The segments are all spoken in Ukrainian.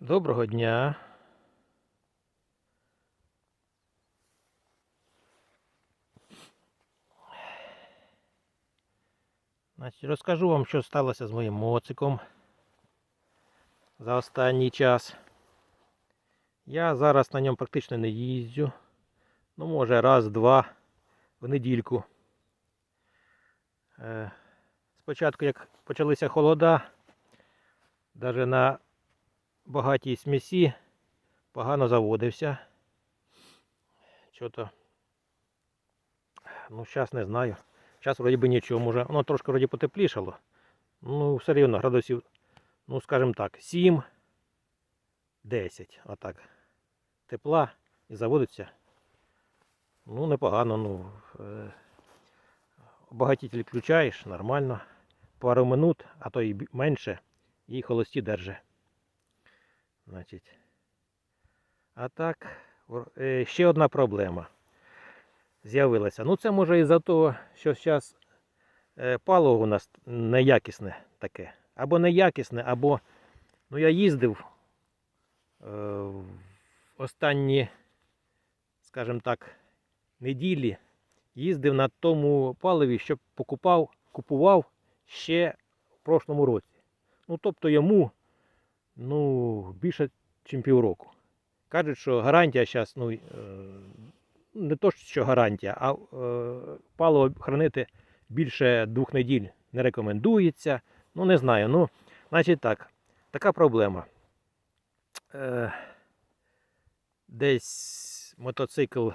Доброго дня. Значить, розкажу вам, що сталося з моїм моциком за останній час. Я зараз на ньому практично не їздю. Ну, може, раз-два в недільку. Е, Спочатку, як почалися холода, навіть на багатій смісі погано заводився. Що-то. Ну, зараз не знаю. Зараз вроді би нічого може. Воно трошки вроді потеплішало. Ну, все рівно градусів, ну, скажімо так, 7, 10. Отак. Тепла і заводиться. Ну, непогано, ну. Е, обагатитель включаєш, нормально. Пару минут, а то і менше, і холості держи. Значить. А так, е, ще одна проблема з'явилася. Ну, це може із-за того, що зараз паливо у нас неякісне таке. Або неякісне, або ну, я їздив е, в останні, скажімо так, неділі, їздив на тому паливі, що покупав, купував ще в прошлому році. Ну, тобто йому ну, більше, ніж півроку. Кажуть, що гарантія зараз, ну, е, не то, що гарантія, а е, паливо хранити більше двох неділь не рекомендується. Ну, не знаю. Ну, значить так, така проблема. Е, десь мотоцикл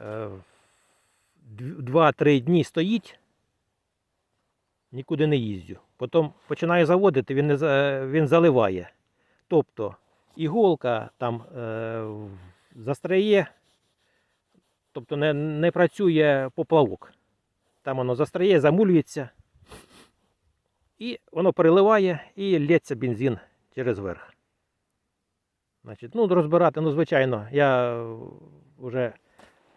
е, 2-3 дні стоїть, нікуди не їздю. Потім починаю заводити, він, він заливає. Тобто іголка там е, застряє, тобто не, не працює поплавок. Там воно застряє, замулюється. І воно переливає і лється бензин через верх. Значить, ну, розбирати, ну, звичайно, я вже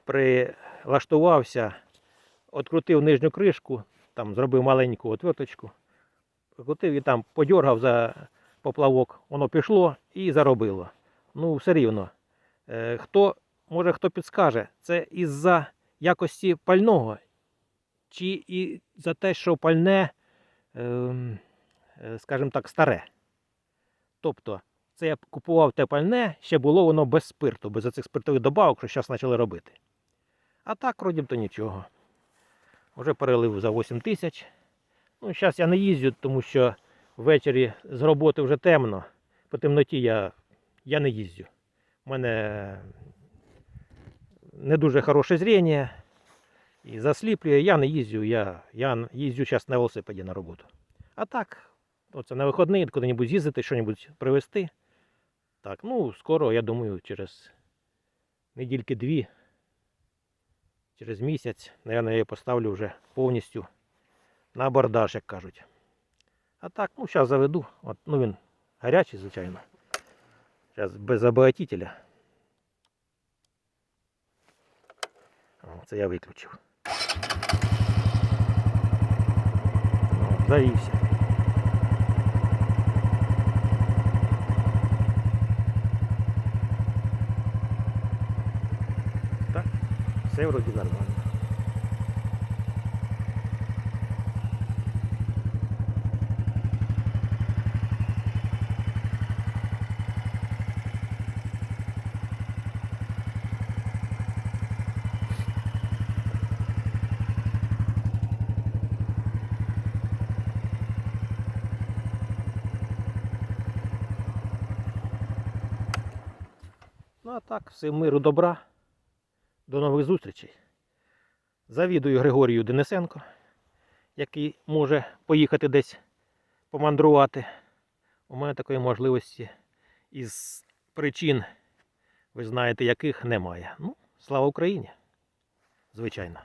прилаштувався, відкрутив нижню кришку, там зробив маленьку отверточку, прикрутив і там подьоргав за поплавок, воно пішло і заробило. Ну, все рівно. Е, хто, може хто підскаже, це із-за якості пального, чи і за те, що пальне, ем, е, скажімо так, старе. Тобто, це я купував те пальне, ще було воно без спирту, без цих спиртових добавок, що зараз почали робити. А так, вроді б то нічого. Вже перелив за 8 тисяч. Ну, зараз я не їздю, тому що ввечері з роботи вже темно. По темноті я, я не їздю. У мене не дуже хороше зріння. І засліплює, я не їздю, я, я їздю зараз на велосипеді на роботу. А так, оце на вихідний, куди-небудь з'їздити, що-небудь привезти. Так, ну, скоро, я думаю, через недільки дві, через місяць, наверное, я поставлю вже повністю на абордаж, як кажуть. А так, ну, зараз заведу. От, ну, він гарячий, звичайно. Зараз без обогатителя. О, Це я виключив. О, Завівся. Так, все вроді нормально. Ну а так, всім миру добра. До нових зустрічей. Завідую Григорію Денисенко, який може поїхати десь помандрувати. У мене такої можливості із причин, ви знаєте, яких немає. Ну, слава Україні! Звичайно.